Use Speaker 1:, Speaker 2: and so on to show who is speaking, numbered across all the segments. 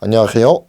Speaker 1: 안녕하세요.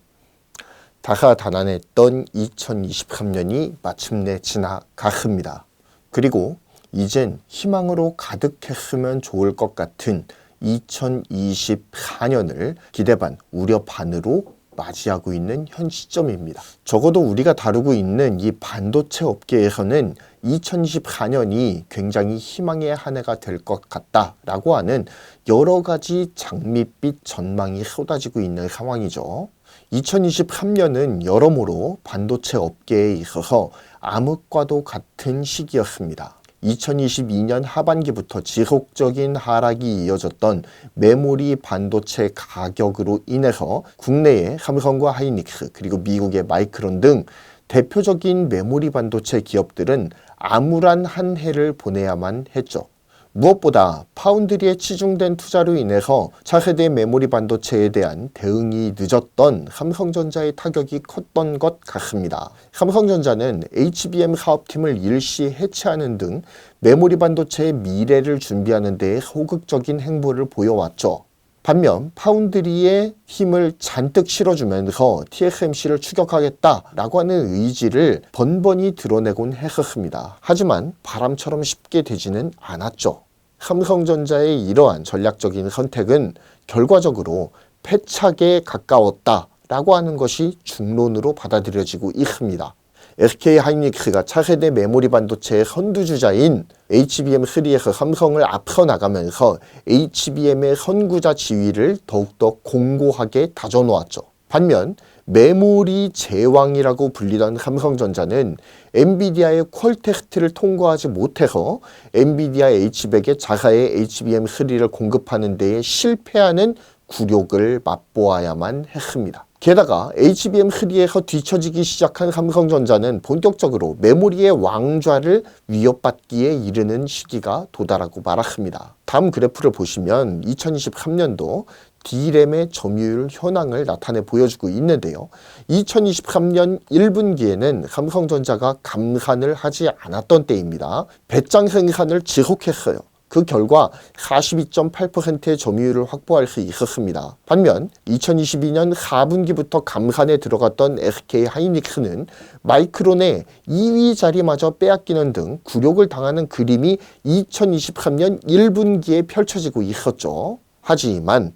Speaker 1: 다사다난했던 2023년이 마침내 지나갔습니다. 그리고 이젠 희망으로 가득했으면 좋을 것 같은 2024년을 기대 반, 우려 반으로 맞이하고 있는 현 시점입니다. 적어도 우리가 다루고 있는 이 반도체 업계에서는 2024년이 굉장히 희망의 한 해가 될 것 같다라고 하는 여러 가지 장밋빛 전망이 쏟아지고 있는 상황이죠. 2023년은 여러모로 반도체 업계에 있어서 암흑과도 같은 시기였습니다. 2022년 하반기부터 지속적인 하락이 이어졌던 메모리 반도체 가격으로 인해서 국내의 삼성과 하이닉스 그리고 미국의 마이크론 등 대표적인 메모리 반도체 기업들은 암울한 한 해를 보내야만 했죠. 무엇보다 파운드리에 치중된 투자로 인해서 차세대 메모리 반도체에 대한 대응이 늦었던 삼성전자의 타격이 컸던 것 같습니다. 삼성전자는 HBM 사업팀을 일시 해체하는 등 메모리 반도체의 미래를 준비하는 데 소극적인 행보를 보여왔죠. 반면 파운드리의 힘을 잔뜩 실어주면서 TSMC를 추격하겠다라고 하는 의지를 번번이 드러내곤 했었습니다. 하지만 바람처럼 쉽게 되지는 않았죠. 삼성전자의 이러한 전략적인 선택은 결과적으로 패착에 가까웠다라고 하는 것이 중론으로 받아들여지고 있습니다. SK 하이닉스가 차세대 메모리 반도체의 선두주자인 HBM3에서 삼성을 앞서 나가면서 HBM의 선구자 지위를 더욱더 공고하게 다져놓았죠. 반면 메모리 제왕이라고 불리던 삼성전자는 엔비디아의 퀄 테스트를 통과하지 못해서 엔비디아 H백에 자사의 HBM3를 공급하는 데에 실패하는 굴욕을 맛보아야만 했습니다. 게다가 HBM3에서 뒤처지기 시작한 삼성전자는 본격적으로 메모리의 왕좌를 위협받기에 이르는 시기가 도달하고 말았습니다. 다음 그래프를 보시면 2023년도 D램의 점유율 현황을 나타내 보여주고 있는데요. 2023년 1분기에는 삼성전자가 감산을 하지 않았던 때입니다. 배짱 생산을 지속했어요. 그 결과 42.8%의 점유율을 확보할 수 있었습니다. 반면 2022년 4분기부터 감산에 들어갔던 SK 하이닉스는 마이크론의 2위 자리마저 빼앗기는 등 굴욕을 당하는 그림이 2023년 1분기에 펼쳐지고 있었죠. 하지만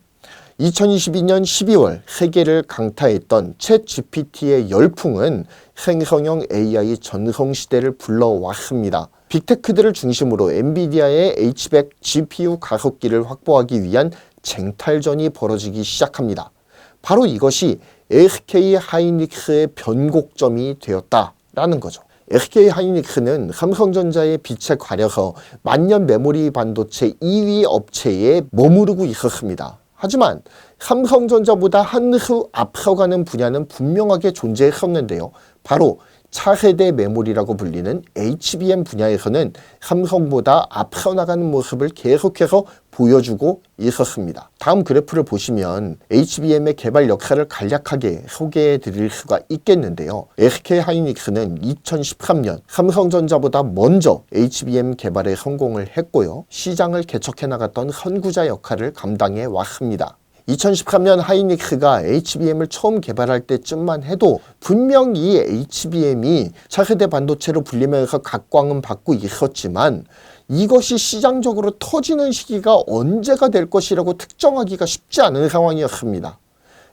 Speaker 1: 2022년 12월 세계를 강타했던 챗 GPT의 열풍은 생성형 AI 전성 시대를 불러왔습니다. 빅테크들을 중심으로 엔비디아의 H100 GPU 가속기를 확보하기 위한 쟁탈전이 벌어지기 시작합니다. 바로 이것이 SK 하이닉스의 변곡점이 되었다라는 거죠. SK 하이닉스는 삼성전자의 빛에 가려서 만년 메모리 반도체 2위 업체에 머무르고 있었습니다. 하지만 삼성전자보다 한 수 앞서가는 분야는 분명하게 존재했었는데요. 바로 차세대 메모리라고 불리는 HBM 분야에서는 삼성보다 앞서 나가는 모습을 계속해서 보여주고 있었습니다. 다음 그래프를 보시면 HBM의 개발 역사를 간략하게 소개해 드릴 수가 있겠는데요. SK 하이닉스는 2013년 삼성전자보다 먼저 HBM 개발에 성공을 했고요. 시장을 개척해 나갔던 선구자 역할을 감당해 왔습니다. 2013년 하이닉스가 HBM을 처음 개발할 때쯤만 해도 분명 히 HBM이 차세대 반도체로 불리면서 각광은 받고 있었지만 이것이 시장적으로 터지는 시기가 언제가 될 것이라고 특정하기가 쉽지 않은 상황이었습니다.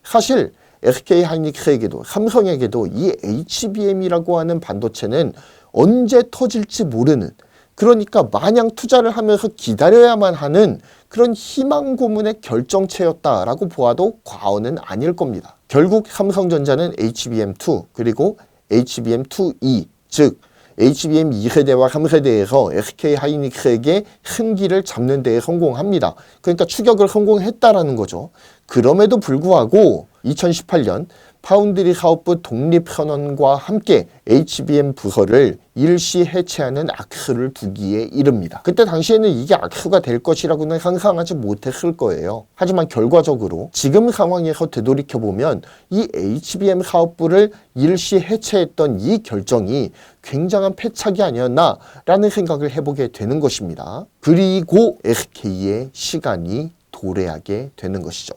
Speaker 1: 사실 SK 하이닉스에게도 삼성에게도 이 HBM이라고 하는 반도체는 언제 터질지 모르는 그러니까 마냥 투자를 하면서 기다려야만 하는 그런 희망 고문의 결정체였다라고 보아도 과언은 아닐 겁니다. 결국 삼성전자는 HBM2 그리고 HBM2E 즉 HBM 2세대와 3세대에서 SK 하이닉스에게 승기를 잡는 데에 성공합니다. 그러니까 추격을 성공했다라는 거죠. 그럼에도 불구하고 2018년 파운드리 사업부 독립 선언과 함께 HBM 부서를 일시 해체하는 악수를 두기에 이릅니다. 그때 당시에는 이게 악수가 될 것이라고는 상상하지 못했을 거예요. 하지만 결과적으로 지금 상황에서 되돌이켜보면 이 HBM 사업부를 일시 해체했던 이 결정이 굉장한 패착이 아니었나라는 생각을 해보게 되는 것입니다. 그리고 SK의 시간이 도래하게 되는 것이죠.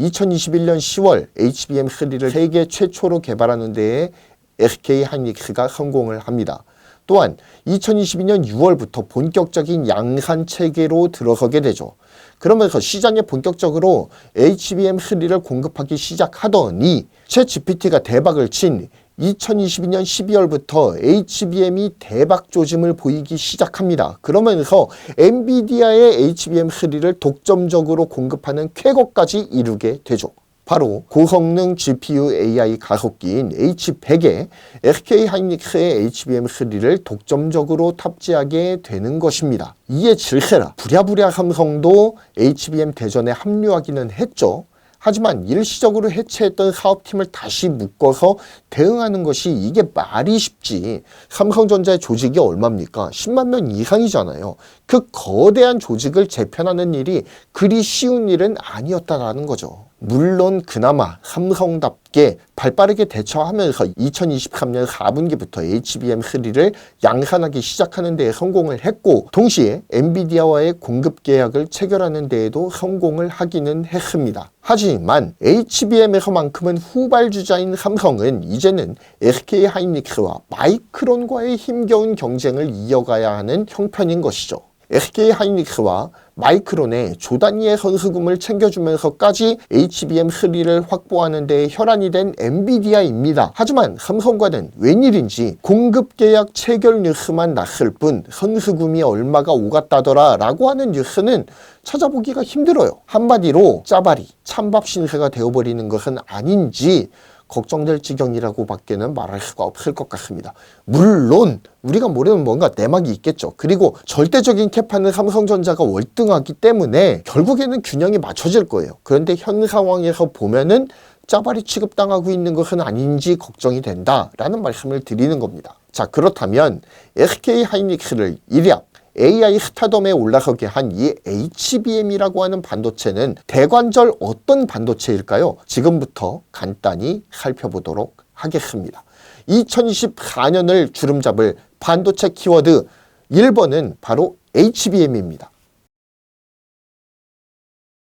Speaker 1: 2021년 10월 HBM 3를 세계 최초로 개발하는 데에 SK 하이닉스가 성공을 합니다. 또한 2022년 6월부터 본격적인 양산 체계로 들어서게 되죠. 그러면서 시장에 본격적으로 HBM3를 공급하기 시작하더니 챗 GPT가 대박을 친 2022년 12월부터 HBM이 대박 조짐을 보이기 시작합니다. 그러면서 엔비디아의 HBM3를 독점적으로 공급하는 쾌거까지 이루게 되죠. 바로 고성능 GPU AI 가속기인 H100에 SK 하이닉스의 HBM3를 독점적으로 탑재하게 되는 것입니다. 이에 질세라 부랴부랴 삼성도 HBM 대전에 합류하기는 했죠. 하지만 일시적으로 해체했던 사업팀을 다시 묶어서 대응하는 것이 이게 말이 쉽지. 삼성전자의 조직이 얼마입니까? 10만 명 이상이잖아요. 그 거대한 조직을 재편하는 일이 그리 쉬운 일은 아니었다라는 거죠. 물론 그나마 삼성답게 발빠르게 대처하면서 2023년 4분기부터 HBM3를 양산하기 시작하는 데에 성공을 했고 동시에 엔비디아와의 공급 계약을 체결하는 데에도 성공을 하기는 했습니다. 하지만 HBM에서만큼은 후발주자인 삼성은 이제는 SK 하이닉스와 마이크론과의 힘겨운 경쟁을 이어가야 하는 형편인 것이죠. SK 하이닉스와 마이크론의 조단위의 선수금을 챙겨주면서까지 HBM3를 확보하는 데 혈안이 된 엔비디아입니다. 하지만 삼성과는 웬일인지 공급 계약 체결 뉴스만 났을 뿐 선수금이 얼마가 오갔다더라 라고 하는 뉴스는 찾아보기가 힘들어요. 한마디로 짜바리, 찬밥 신세가 되어버리는 것은 아닌지 걱정될 지경이라고 밖에는 말할 수가 없을 것 같습니다. 물론 우리가 모르는 뭔가 내막이 있겠죠. 그리고 절대적인 캐파는 삼성전자가 월등하기 때문에 결국에는 균형이 맞춰질 거예요. 그런데 현 상황에서 보면은 짜바리 취급당하고 있는 것은 아닌지 걱정이 된다라는 말씀을 드리는 겁니다. 자 그렇다면 SK 하이닉스를 일약 AI 스타덤에 올라서게 한 이 HBM이라고 하는 반도체는 대관절 어떤 반도체일까요? 지금부터 간단히 살펴보도록 하겠습니다. 2024년을 주름잡을 반도체 키워드 1번은 바로 HBM입니다.